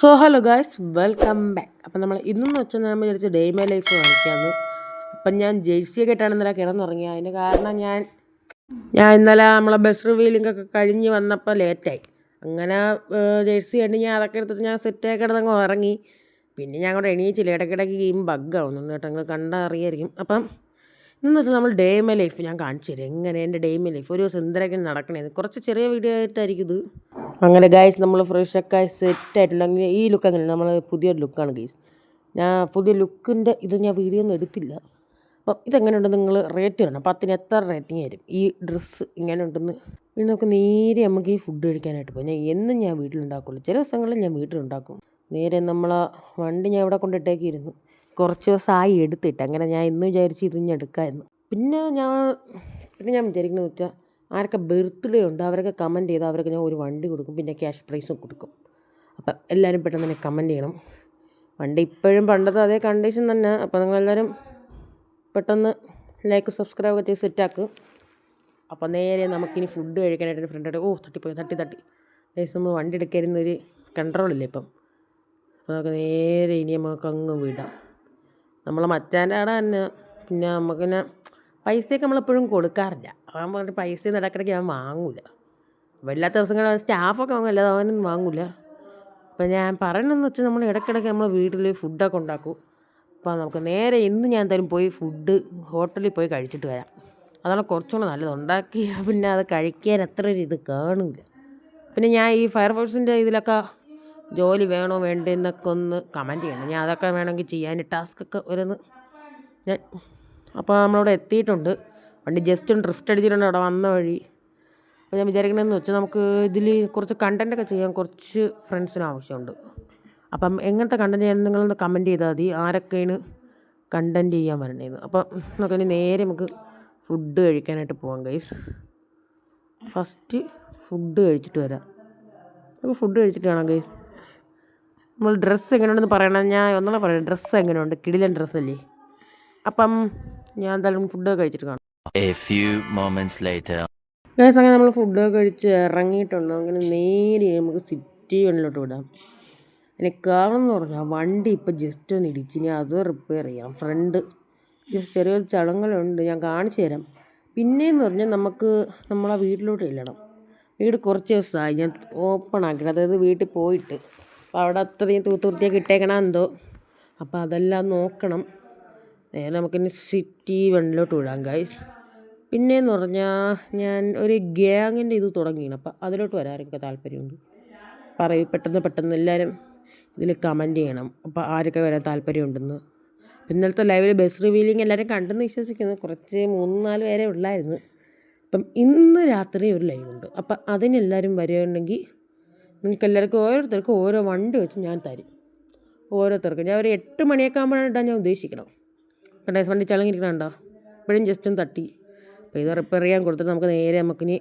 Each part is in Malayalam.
So hello guys welcome back അപ്പം നമ്മൾ ഇന്നെന്ന് വെച്ചാൽ ഞാൻ വിചാരിച്ച ഡേ മൈ ലൈഫ് കാണിക്കാമെന്ന് അപ്പം ഞാൻ ജേഴ്സിയൊക്കെ ഇട്ടാണ് ഇന്നലെ കിടന്നുറങ്ങി അതിന് കാരണം ഞാൻ ഞാൻ ഇന്നലെ നമ്മളെ ബസ് റിവീലിംഗ് ഒക്കെ കഴിഞ്ഞ് വന്നപ്പോൾ ലേറ്റായി അങ്ങനെ ജേഴ്സി കണ്ട് ഞാൻ അതൊക്കെ എടുത്തിട്ട് ഞാൻ സെറ്റായി കിടന്നങ്ങ് ഉറങ്ങി. പിന്നെ ഞാൻ കൂടെ എണീച്ചില്ല. ഇടയ്ക്കിടയ്ക്ക് ഗെയിം ബഗ് ആവുന്നുണ്ട് കേട്ടോ. നിങ്ങൾ കണ്ടാൽ അറിയായിരിക്കും. അപ്പം ഇതെന്ന് വെച്ചാൽ നമ്മൾ ഡേ മൈ ലൈഫ് ഞാൻ കാണിച്ചു തരും. എങ്ങനെ എന്റെ ഡേ മൈ ലൈഫ്? ഒരു ദിവസം എന്തൊക്കെ നടക്കണേ കുറച്ച് ചെറിയ വീഡിയോ ആയിട്ടായിരിക്കും ഇത്. അങ്ങനെ ഗൈസ് നമ്മൾ ഫ്രഷ് ഒക്കെ ആയി സെറ്റ് ആയിട്ടുണ്ട്. ഈ ലുക്ക് അങ്ങനെ നമ്മൾ പുതിയൊരു ലുക്കാണ് ഗൈസ് ഞാൻ പുതിയ ലുക്കിന്റെ ഇത് ഞാൻ വീഡിയോ ഒന്നും എടുത്തില്ല. അപ്പം ഇതെങ്ങനെയുണ്ട് നിങ്ങൾ റേറ്റ് തരണം. പത്തിന് എത്ര റേറ്റിംഗ് ആയിരിക്കും ഈ ഡ്രസ്സ് ഇങ്ങനെ ഉണ്ടെന്ന് പിന്നെ നമുക്ക് നേരെ നമുക്ക് ഈ ഫുഡ് കഴിക്കാനായിട്ട് പോകും ഞാൻ എന്നും ഞാൻ വീട്ടിലുണ്ടാക്കുള്ളൂ. ചില ദിവസങ്ങളിൽ ഞാൻ വീട്ടിലുണ്ടാക്കും. നേരെ നമ്മളാ വണ്ടി ഞാൻ ഇവിടെ കൊണ്ടിട്ടേക്കിരുന്നു കുറച്ച് ദിവസമായി എടുത്തിട്ട്. അങ്ങനെ ഞാൻ ഇന്ന് വിചാരിച്ച് ഇത് ഞാൻ എടുക്കാമായിരുന്നു പിന്നെ ഞാൻ പിന്നെ ഞാൻ വിചാരിക്കുന്നത് വെച്ചാൽ ആരൊക്കെ ബർത്ത്ഡേ ഉണ്ട് അവരൊക്കെ കമന്റ് ചെയ്താൽ അവരൊക്കെ ഞാൻ ഒരു വണ്ടി കൊടുക്കും. പിന്നെ ക്യാഷ് പ്രൈസും കൊടുക്കും. അപ്പം എല്ലാവരും പെട്ടെന്ന് തന്നെ കമന്റ് ചെയ്യണം. വണ്ടി ഇപ്പോഴും പണ്ടത്തെ അതേ കണ്ടീഷൻ തന്നെ. അപ്പോൾ നിങ്ങളെല്ലാവരും പെട്ടെന്ന് ലൈക്ക് സബ്സ്ക്രൈബ് ഒക്കെ ചെയ്ത് സെറ്റാക്ക് അപ്പോൾ നേരെ നമുക്കിനി ഫുഡ് കഴിക്കാനായിട്ട് എന്റെ ഫ്രണ്ടായിട്ട് ഓ തട്ടിപ്പോയി തട്ടി തട്ടി. ഏകദേശം നമ്മൾ വണ്ടി എടുക്കായിരുന്നൊരു കൺട്രോളില്ല ഇപ്പം? അപ്പോൾ നമുക്ക് നേരെ ഇനി നമുക്ക് അങ്ങ് വിടാം. നമ്മൾ മച്ചാന്റെ അവിടെ തന്നെ. പിന്നെ നമുക്ക് പിന്നെ പൈസയൊക്കെ നമ്മളെപ്പോഴും കൊടുക്കാറില്ല. അവൻ പറഞ്ഞിട്ട് പൈസ ഇടയ്ക്കിടയ്ക്ക് അവൻ വാങ്ങൂല. വല്ലാത്ത ദിവസങ്ങളിൽ സ്റ്റാഫൊക്കെ വാങ്ങും. അല്ലാതെ വാങ്ങൂല. അപ്പം ഞാൻ പറയണമെന്ന് വെച്ചാൽ നമ്മൾ ഇടയ്ക്കിടയ്ക്ക് നമ്മൾ വീട്ടിൽ ഫുഡൊക്കെ ഉണ്ടാക്കും. അപ്പോൾ നമുക്ക് നേരെ ഇന്ന് ഞാൻ എന്തായാലും പോയി ഫുഡ് ഹോട്ടലിൽ പോയി കഴിച്ചിട്ട് വരാം. അതാണ് കുറച്ചുകൂടെ നല്ലത്. ഉണ്ടാക്കി പിന്നെ അത് കഴിക്കാൻ അത്ര ഒരു ഇത് കാണില്ല പിന്നെ ഞാൻ ഈ ഫയർഫോഴ്സിന്റെ ഇതിലൊക്കെ ജോലി വേണോ വേണ്ടേ എന്നൊക്കെ ഒന്ന് കമന്റ് ചെയ്യണം. ഞാൻ അതൊക്കെ വേണമെങ്കിൽ ചെയ്യാൻ ടാസ്ക്കൊക്കെ ഓരോന്ന് ഞാൻ അപ്പോൾ നമ്മളവിടെ എത്തിയിട്ടുണ്ട്. വണ്ടി ജസ്റ്റ് ഒന്ന് ഡ്രിഫ്റ്റ് അടിച്ചിട്ടുണ്ട്. അവിടെ വന്ന വഴി. അപ്പോൾ ഞാൻ വിചാരിക്കണമെന്ന് വെച്ചാൽ നമുക്ക് ഇതിൽ കുറച്ച് കണ്ടന്റൊക്കെ ചെയ്യാൻ കുറച്ച് ഫ്രണ്ട്സിന് ആവശ്യമുണ്ട്. അപ്പം എങ്ങനത്തെ കണ്ടന്റ് ചെയ്യാൻ നിങ്ങളൊന്ന് കമന്റ് ചെയ്താൽ മതി. ആരൊക്കെയാണ് കണ്ടന്റ് ചെയ്യാൻ വരണേന്ന് അപ്പം നമുക്ക് ഇനി നേരെ നമുക്ക് ഫുഡ് കഴിക്കാനായിട്ട് പോവാം ഗൈസ് ഫസ്റ്റ് ഫുഡ് കഴിച്ചിട്ട് വരാം. നമുക്ക് ഫുഡ് കഴിച്ചിട്ട് വേണം ഗൈസ് നമ്മൾ ഡ്രസ്സ് എങ്ങനെയുണ്ടെന്ന് പറയണം. ഞാൻ ഒന്നാമത് പറയാം. ഡ്രസ്സ് എങ്ങനെയുണ്ട്? കിടിലൻ ഡ്രസ്സല്ലേ അപ്പം ഞാൻ എന്തായാലും ഫുഡ് കഴിച്ചിട്ട് കാണാം. ഗൈസ് അങ്ങനെ നമ്മൾ ഫുഡ് കഴിച്ച് ഇറങ്ങിയിട്ടുണ്ട്. അങ്ങനെ നേരെ നമുക്ക് സിറ്റി വണ്ണിലോട്ട് വിടാം. അതിന് കാരണം എന്ന് പറഞ്ഞാൽ വണ്ടി ഇപ്പം ജസ്റ്റ് ഒന്ന് ഇടിച്ച് ഇനി അത് റിപ്പയർ ചെയ്യാം. ഫ്രണ്ട് ജസ്റ്റ് ചെറിയൊരു ചടങ്ങലുണ്ട് ഞാൻ കാണിച്ചു തരാം. പിന്നെയെന്ന് പറഞ്ഞാൽ നമുക്ക് നമ്മളെ വീട്ടിലോട്ട് ചെല്ലണം. വീട് കുറച്ച് ദിവസമായി. ഞാൻ ഓപ്പൺ ആക്കിയിട്ട് അതായത് വീട്ടിൽ പോയിട്ട്. അപ്പോൾ അവിടെ അത്രയും തൂത്തുവൃത്തിയൊക്കെ കിട്ടേക്കണ എന്തോ. അപ്പോൾ അതെല്ലാം നോക്കണം. നേരെ നമുക്കിനി സിറ്റി വണ്ണിലോട്ട് വിടാം ഗൈസ് പിന്നെയെന്ന് പറഞ്ഞാൽ ഞാൻ ഒരു ഗ്യാങ്ങിന്റെ ഇത് തുടങ്ങിയാണ് അപ്പം അതിലോട്ട് വരാനൊക്കെ താല്പര്യമുണ്ട്? പറയൂ പെട്ടെന്ന് പെട്ടെന്ന് എല്ലാവരും ഇതിൽ കമന്റ് ചെയ്യണം. അപ്പോൾ ആരൊക്കെ വരാൻ താല്പര്യമുണ്ടെന്ന്. ഇന്നലത്തെ ലൈവിൽ ബസ് റിവീലിംഗ് എല്ലാവരും കണ്ടെന്ന് വിശ്വസിക്കുന്നു. കുറച്ച് മൂന്ന് നാല് പേരെ ഉള്ളായിരുന്നു. അപ്പം ഇന്ന് രാത്രി ഒരു ലൈവ് ഉണ്ട്. അപ്പം അതിനെല്ലാവരും വരികയുണ്ടെങ്കിൽ നിങ്ങൾക്ക് എല്ലാവർക്കും ഓരോരുത്തർക്കും ഓരോ വണ്ടി വെച്ച് ഞാൻ തരും. ഓരോരുത്തർക്കും. ഞാൻ ഒരു എട്ട് മണിയൊക്കെ ആകുമ്പോഴാണ് ഞാൻ ഉദ്ദേശിക്കണം കണ്ടേ വണ്ടി ചളങ്ങിയിരിക്കണുണ്ടോ ഇപ്പോഴും ജസ്റ്റ് തട്ടി. അപ്പോൾ ഇത് റിപ്പയർ ചെയ്യാൻ കൊടുത്തിട്ട് നമുക്ക് നേരെ നമുക്കിനി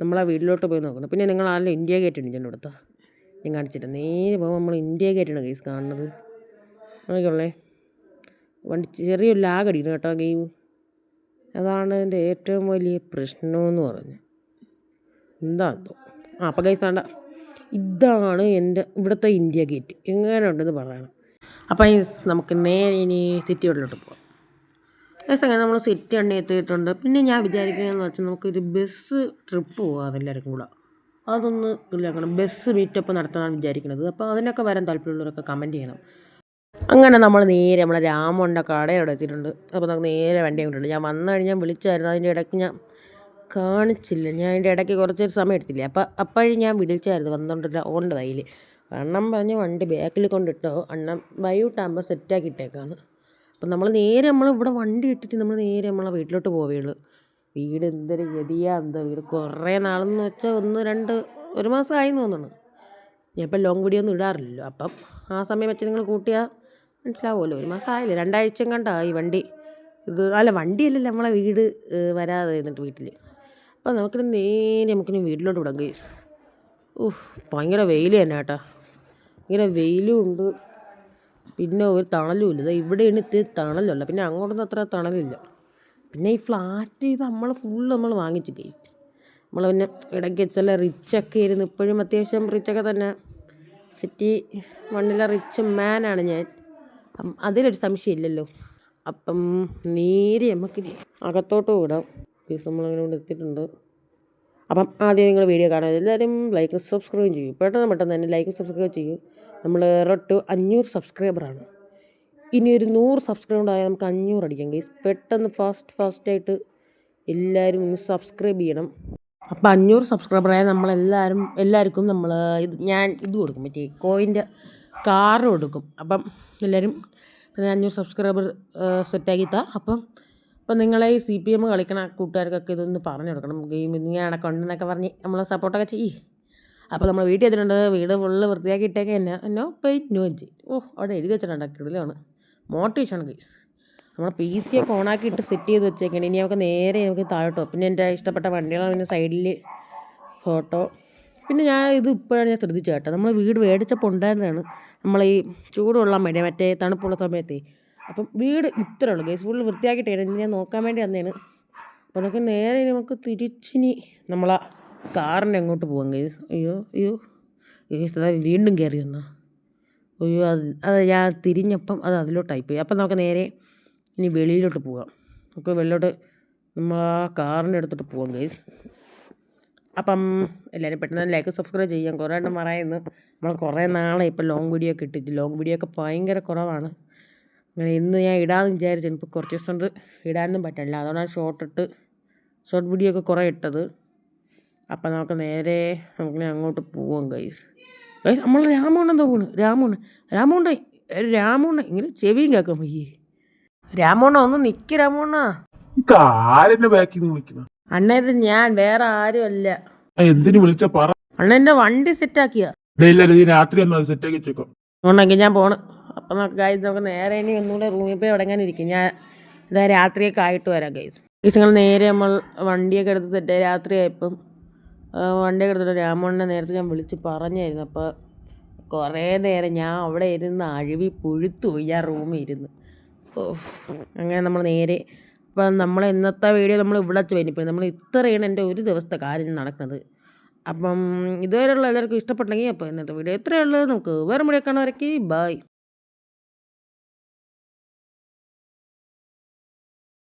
നമ്മളെ വീട്ടിലോട്ട് പോയി നോക്കണം. പിന്നെ നിങ്ങൾ ആരെങ്കിലും ഇന്ത്യ ഗേറ്റ് ഉണ്ട് ഞാൻ ഇവിടുത്തെ ഞാൻ കാണിച്ചിട്ട് നേരെ പോകുമ്പോൾ നമ്മൾ ഇന്ത്യ ഗേറ്റാണ് കേസ് കാണുന്നത്? നോക്കിയുള്ളേ വണ്ടി ചെറിയൊരു ലാഗ് അടിക്കണം കേട്ടോ ഗെയിം അതാണ് എന്റെ ഏറ്റവും വലിയ പ്രശ്നമെന്ന് പറഞ്ഞു. എന്താ ആ അപ്പോൾ ഗൈസ് വേണ്ട. ഇതാണ് എന്റെ ഇവിടുത്തെ ഇന്ത്യ ഗേറ്റ്. എങ്ങനെ ഉണ്ടെന്ന് പറയണം അപ്പോൾ നമുക്ക് നേരെ ഇനി സിറ്റി ഉള്ളിലോട്ട് പോകാം ബസ് അങ്ങനെ നമ്മൾ സിറ്റി എണ്ണ എത്തിയിട്ടുണ്ട്. പിന്നെ ഞാൻ വിചാരിക്കുന്നതെന്ന് വെച്ചാൽ നമുക്കൊരു ബസ് ട്രിപ്പ് പോകാം അതെല്ലാവർക്കും കൂടെ. അതൊന്ന് ഇല്ലാക്കണം ബസ് മീറ്റപ്പ് നടത്താനാണ് വിചാരിക്കുന്നത്. അപ്പോൾ അതിനൊക്കെ വരാൻ താല്പര്യമുള്ളവരൊക്കെ കമന്റ് ചെയ്യണം. അങ്ങനെ നമ്മൾ നേരെ നമ്മളെ രാമോണ്ട കടയോടെ എത്തിയിട്ടുണ്ട്. അപ്പോൾ നമുക്ക് നേരെ വണ്ടി കൊണ്ടുണ്ട് ഞാൻ വന്നു കഴിഞ്ഞാൽ വിളിച്ചായിരുന്നു. അതിന്റെ ഇടയ്ക്ക് ഞാൻ കാണിച്ചില്ല. ഞാൻ അതിന്റെ ഇടയ്ക്ക് കുറച്ചൊരു സമയം എടുത്തില്ലേ? അപ്പോൾ അപ്പോഴും ഞാൻ വിളിച്ചായിരുന്നു വന്നുകൊണ്ടില്ല ഓണ്ട കയ്യിൽ അണ്ണൻ പറഞ്ഞ് വണ്ടി ബാക്കിൽ കൊണ്ടിട്ടോ അണ്ണൻ വൈകിട്ടാകുമ്പോൾ സെറ്റാക്കി ഇട്ടേക്കാന്ന്. അപ്പം നമ്മൾ നേരെ നമ്മൾ ഇവിടെ വണ്ടി ഇട്ടിട്ട് നമ്മൾ നേരെ നമ്മളെ വീട്ടിലോട്ട് പോവുകയുള്ളൂ വീട് എന്തൊരു ഗതിയാ എന്തോ വീട്. കുറേ നാളെന്ന് വെച്ചാൽ ഒന്ന് രണ്ട് ഒരു മാസമായി തോന്നുന്നു ഞാൻ ഇപ്പം ലോങ് വീഡിയോ ഒന്നും ഇടാറില്ലല്ലോ. അപ്പം ആ സമയം വെച്ച് നിങ്ങൾ കൂട്ടിയാൽ മനസ്സിലാവുമല്ലോ. ഒരു മാസം ആയില്ലേ രണ്ടാഴ്ച കണ്ടാ ഈ വണ്ടി. ഇത് അല്ല വണ്ടിയല്ലല്ലോ നമ്മളെ വീട് വരാതെ എന്നിട്ട് വീട്ടിൽ അപ്പം നമുക്കിനി നേരെ നമുക്കിനി വീട്ടിലോട്ട് വിടാം. ഗൈസ്. ഊഹ് ഭയങ്കര വെയിൽ തന്നെ കേട്ടോ. ഭയങ്കര വെയിലും ഉണ്ട്. പിന്നെ ഒരു തണലും ഇല്ല. ഇവിടെയാണ് ഇത്തിരി തണലുള്ള പിന്നെ അങ്ങോട്ടൊന്നും അത്ര തണലില്ല. പിന്നെ ഈ ഫ്ലാറ്റ് ഇത് നമ്മൾ ഫുള്ള് നമ്മൾ വാങ്ങിച്ചു ഗൈസ്. നമ്മൾ പിന്നെ ഇടയ്ക്ക് ചില റിച്ചൊക്കെ ഇരുന്ന് ഇപ്പോഴും അത്യാവശ്യം റിച്ചൊക്കെ തന്നെ. സിറ്റി മണ്ണിലെ റിച്ച് മാനാണ് ഞാൻ. അതിലൊരു സംശയമില്ലല്ലോ. അപ്പം നേരെ നമുക്ക് ഇനി അകത്തോട്ട് വിടാം. ദിവസം നമ്മളങ്ങനെ ഇവിടെ എത്തിയിട്ടുണ്ട്. അപ്പം ആദ്യം നിങ്ങൾ വീഡിയോ കാണാൻ എല്ലാവരും ലൈക്ക് സബ്സ്ക്രൈബ് ചെയ്യും. പെട്ടെന്ന് പെട്ടെന്ന് തന്നെ ലൈക്ക് സബ്സ്ക്രൈബ് ചെയ്യും. നമ്മൾ റൊട്ട് അഞ്ഞൂറ് സബ്സ്ക്രൈബറാണ് ഇനി ഒരു നൂറ് സബ്സ്ക്രൈബ് ആയാൽ നമുക്ക് അഞ്ഞൂറ് അടിക്കാം ഗൈസ് പെട്ടെന്ന് ഫാസ്റ്റ് ഫാസ്റ്റായിട്ട് എല്ലാവരും ഒന്ന് സബ്സ്ക്രൈബ് ചെയ്യണം. അപ്പം അഞ്ഞൂറ് സബ്സ്ക്രൈബറായ നമ്മളെല്ലാവരും എല്ലാവർക്കും നമ്മൾ ഇത് ഞാൻ ഇത് കൊടുക്കും. മറ്റേ കോയിന്റെ കാറ് കൊടുക്കും. അപ്പം എല്ലാവരും അഞ്ഞൂറ് സബ്സ്ക്രൈബർ സെറ്റാക്കി താ അപ്പം അപ്പം നിങ്ങളെ ഈ സി പി എം കളിക്കണ കൂട്ടുകാർക്കൊക്കെ ഇതൊന്ന് പറഞ്ഞു കൊടുക്കണം. ഗെയിം ഇങ്ങനെ കൊണ്ടെന്നൊക്കെ പറഞ്ഞ് നമ്മളെ സപ്പോർട്ടൊക്കെ ചെയ്യ്. അപ്പോൾ നമ്മൾ വീട്ടിൽ എത്തിയിട്ടുണ്ട്. വീട് ഫുള്ള് വൃത്തിയാക്കി ഇട്ടേക്ക് തന്നെ. നോ പെയിന്റ് നോ ചെയ് ഓ അവിടെ എഴുതി വെച്ചിട്ടുണ്ട്. കിടിലാണ്. മോട്ടിവേഷൻ ഗെയിം നമ്മൾ പി സി ഒക്കെ ഓണാക്കി ഇട്ട് സെറ്റ് ചെയ്ത് വെച്ചേക്കണം. ഇനി നമുക്ക് നേരെ നമുക്ക് താഴോട്ടോ പിന്നെ എന്റെ ഇഷ്ടപ്പെട്ട വണ്ടികളാണ് പിന്നെ സൈഡിൽ ഫോട്ടോ പിന്നെ ഞാൻ ഇത് ഇപ്പോഴാണ് ഞാൻ ശ്രദ്ധിച്ചത് കേട്ടോ. നമ്മൾ വീട് മേടിച്ചപ്പോൾ ഉണ്ടായിരുന്നതാണ്. നമ്മൾ ഈ ചൂടുള്ള മഴ മറ്റേ തണുപ്പുള്ള സമയത്തെ അപ്പം വീട് ഇത്രേ ഉള്ളൂ. ഗൈസ് ഫുള്ള് വൃത്തിയാക്കിയിട്ട് ഇനി ഞാൻ നോക്കാൻ വേണ്ടി വന്നതാണ് അപ്പോൾ നമുക്ക് നേരെ നമുക്ക് തിരിച്ചിനി നമ്മളാ കാറിന്റെ അങ്ങോട്ട് പോകാം ഗൈസ്. അയ്യോ അയ്യോ. ഗൈസ് അതാ വീണ്ടും കയറി വന്നോ അയ്യോ അത് അത് ഞാൻ തിരിഞ്ഞപ്പം അത് അതിലോട്ടായി പോയി. അപ്പം നമുക്ക് നേരെ ഇനി വെളിയിലോട്ട് പോകാം നമുക്ക് വെളിയിലോട്ട് നമ്മൾ ആ കാറിന്റെ അടുത്തോട്ട് പോകാം ഗൈസ്. അപ്പം എല്ലാവരും പെട്ടെന്ന് ലൈക്ക് സബ്സ്ക്രൈബ് ചെയ്യാം. കുറേ എണ്ണം പറയുന്നു നമ്മൾ കുറേ നാളെ ഇപ്പോൾ ലോങ് വീഡിയോ ഒക്കെ ഇട്ടിട്ട്. ലോങ് വീഡിയോ ഒക്കെ ഭയങ്കര കുറവാണ്. അങ്ങനെ ഇന്ന് ഞാൻ ഇടാമെന്ന് വിചാരിച്ചു. ഇപ്പോൾ കുറച്ച് ദിവസം കൊണ്ട് ഇടാനൊന്നും പറ്റില്ല. അതുകൊണ്ടാണ് ഷോർട്ട് ഇട്ട് ഷോർട്ട് വീഡിയോ ഒക്കെ കുറേ ഇട്ടത്. അപ്പം നമുക്ക് നേരെ നമുക്ക് അങ്ങോട്ട് പോവാം ഗൈസ് ഗൈസ് നമ്മൾ രാമുണ്ടെന്ന് തോന്നുന്നു രാമോണ്ണൻ. രാമോണ്ണ രാമോണ്ണ ഇങ്ങനെ ചെവിയും കേൾക്കാൻ പയ്യേ രാമോണ്ണ ഒന്ന് നിക്ക് വിളിക്കുന്ന? അണ്ണ ഇത് ഞാൻ. വേറെ ആരുമല്ല എന്തിനു വിളിച്ച? പറ. അണ്ണ എന്റെ വണ്ടി സെറ്റ് ആക്കിയാ. ഈ രാത്രി സെറ്റാക്കി ഞാൻ പോണ്. അപ്പം നമുക്ക് ഗൈസ് നമുക്ക് നേരെ ഇനി ഒന്നുകൂടെ റൂമിൽ പോയി ഉടങ്ങാനിരിക്കും ഞാൻ ഇതാ രാത്രിയൊക്കെ ആയിട്ട് വരാം ഗൈസ് ഗൈസ് നിങ്ങൾ നേരെ നമ്മൾ വണ്ടിയൊക്കെ എടുത്ത് സെറ്റ് രാത്രിയായപ്പം ആ, വണ്ടിയൊക്കെ എടുത്തിട്ട് രാമണ്ണനെ നേരത്തെ ഞാൻ വിളിച്ച് പറഞ്ഞായിരുന്നു. അപ്പോൾ കുറേ നേരം ഞാൻ അവിടെ ഇരുന്ന് അഴുവി പുഴുത്തു പോയി ഞാൻ റൂമിൽ ഇരുന്ന്. അങ്ങനെ നമ്മൾ നേരെ അപ്പം നമ്മൾ ഇന്നത്തെ വീഡിയോ നമ്മൾ ഇവിടെ വെച്ച് നമ്മൾ ഇത്രയാണ് എന്റെ ഒരു ദിവസത്തെ കാര്യം നടക്കുന്നത്. അപ്പം ഇതുവരെയുള്ള എല്ലാവർക്കും ഇഷ്ടപ്പെട്ടെങ്കിൽ അപ്പോൾ ഇന്നത്തെ വീഡിയോ ഇത്രയേ ഉള്ളൂ. നമുക്ക് വേറെ വീഡിയോ വരയ്ക്ക് ബൈ